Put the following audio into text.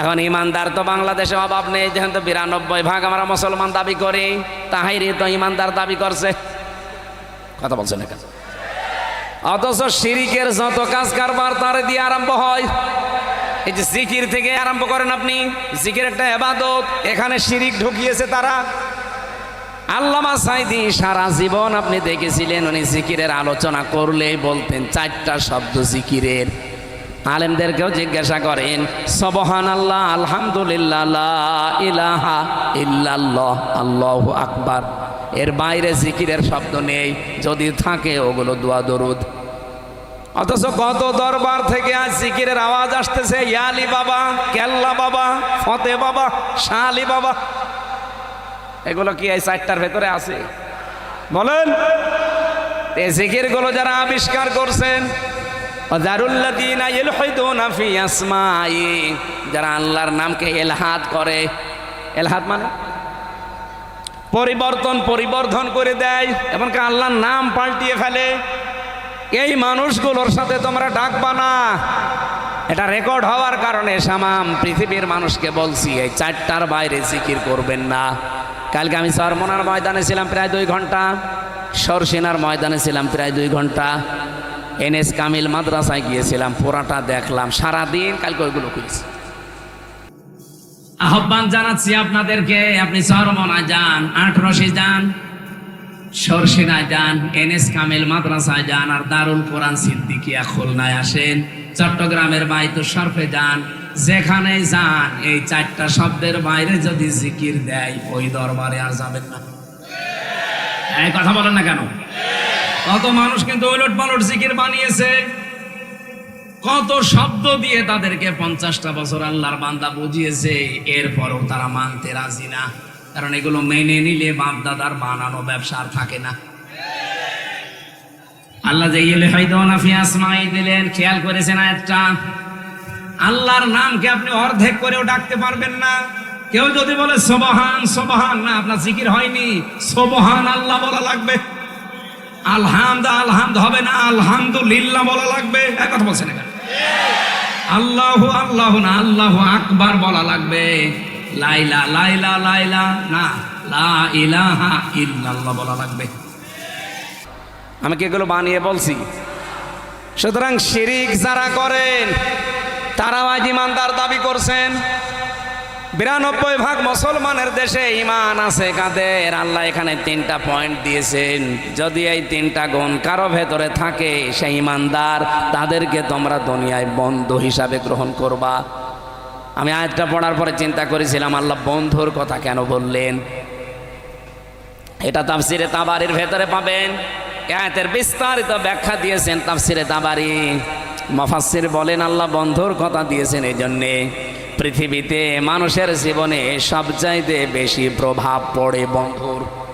এখন ইমানদার তো বাংলাদেশে অভাব নেই, যেহেতু বিরানব্বই ভাগ আমরা মুসলমান দাবি করি তাহাইরে তো ইমানদার দাবি করছে। কথা বলছেন না কেন? অথচ শিরিকের যত কাজ কারবার তার দিয়ে আরম্ভ হয়। এই যে জিকির থেকে আরম্ভ করেন আপনি জিকির একটা এবাদত, এখানে শিরিক ঢুকিয়েছে তারা। আল্লামা সাইদি সারা জীবন আপনি দেখেছিলেন, উনি জিকিরের আলোচনা করলেই বলতেন, চারটা শব্দ জিকিরের। আলেমদেরকেও জিজ্ঞাসা করেন সবহান আল্লাহ আলহামদুলিল্লাহ ইলাহা ইল্লাল্লাহ, আল্লাহ আকবার। এর বাইরে জিকিরের শব্দ নেই, যদি থাকে ওগুলো দোয়া, দরুদ। অথচ কত দরবার থেকে আজ জিকিরের আওয়াজ আসতেছে, ইয়ালি বাবা, কেল্লা বাবা, ফতে বাবা শাহ বাবা। এগুলো কি এই চারটার ভেতরে আছে? বলেন, এই জিকিরগুলো যারা আবিষ্কার করছেন যারা আল্লাহর নামকে এলহাদ করে। এলহাদ মানে? পরিবর্তন, পরিবর্ধন করে দেয়, এমনকি আল্লাহর নাম পাল্টিয়ে ফেলে। এই মানুষগুলোর সাথে তোমরা ডাকবা না। এটা রেকর্ড হওয়ার কারণে সামাম পৃথিবীর মানুষকে বলছি, এই চারটার বাইরে জিকির করবেন না। কালকে আমি সরমনার ময়দানে ছিলাম প্রায় দুই ঘণ্টা, সরসিনার ময়দানে ছিলাম প্রায় দুই ঘণ্টা। এনএস কামিল মাদ্রাসায় গিয়েছিলাম, পুরাটা দেখলাম, সারাদিন কালকে ওইগুলো করেছি। আহ্বান জানাচ্ছি আপনাদেরকে, আপনি সরমনায় যান আঠারোশে যান, সরসিনায় যান, এনএস কামেল মাদ্রাসায় যান, আর দারুল কোরআন সিদ্দিকিয়া খুলনায় আসেন, চট্টগ্রামের বাইতো শরফে যান যেখানে যান, এই চারটা শব্দের বাইরে যদি জিকির দেয়, ওই দরবারে আর যাবেন না। কথা বলেন না কেন? কত মানুষ কিন্তু ওলট পালট জিকির বানিয়েছে। কত শব্দ দিয়ে তাদেরকে পঞ্চাশটা বছর আল্লাহর বান্দা বুঝিয়েছে, এরপরও তারা মানতে রাজি না। কারণ এগুলো মেনে নিলে বাপ দাদার বানানো ব্যবসা আর থাকে না। আল্লাহ যে ইলে হাইদনা আসমাই দিলেন, খেয়াল করেছেন একটা আল্লাহর নামকে আপনি অর্ধেক করেও ডাকতে পারবেন না। কেউ যদি বলে, সবহান সবহান, না, আপনার জিকির হয়নি। সবহান, আল্লাহ বলা লাগবে। আলহামদ আলহামদ হবে না, আলহামদুলিল্লাহ বলা লাগবে। এক কথা বলছেন এখানে। আল্লাহ আল্লাহ না, আল্লাহ আকবার বলা লাগবে। লাইলা লাইলা লাইলা, না, লা ইলাহা বলা লাগবে। আমি কি এগুলো বানিয়ে বলছি? সুতরাং শিরিক যারা করেন, তারাও আজ ইমানদার দাবি করছেন। বিরানব্বই ভাগ মুসলমানের দেশে ইমান আছে, কাদের? আল্লাহ এখানে তিনটা পয়েন্ট দিয়েছেন। যদি এই তিনটা গুণ কারও ভেতরে থাকে সেই ইমানদার তাদেরকে তোমরা দুনিয়ায় বন্ধু হিসাবে গ্রহণ করবা। আমি আয়াতটা পড়ার পরে চিন্তা করেছিলাম, আল্লাহ বন্ধুর কথা কেন বললেন? এটা তাফসিরে তাবারির ভেতরে পাবেন। আয়াতের বিস্তারিত ব্যাখ্যা দিয়েছেন তাফসিরে তাবারি। মফাসির বলেন, আল্লাহ বন্ধুর কথা দিয়েছেন এই জন্যে। পৃথিবীতে মানুষের জীবনে সবচাইতে বেশি প্রভাব পড়ে বন্ধুর।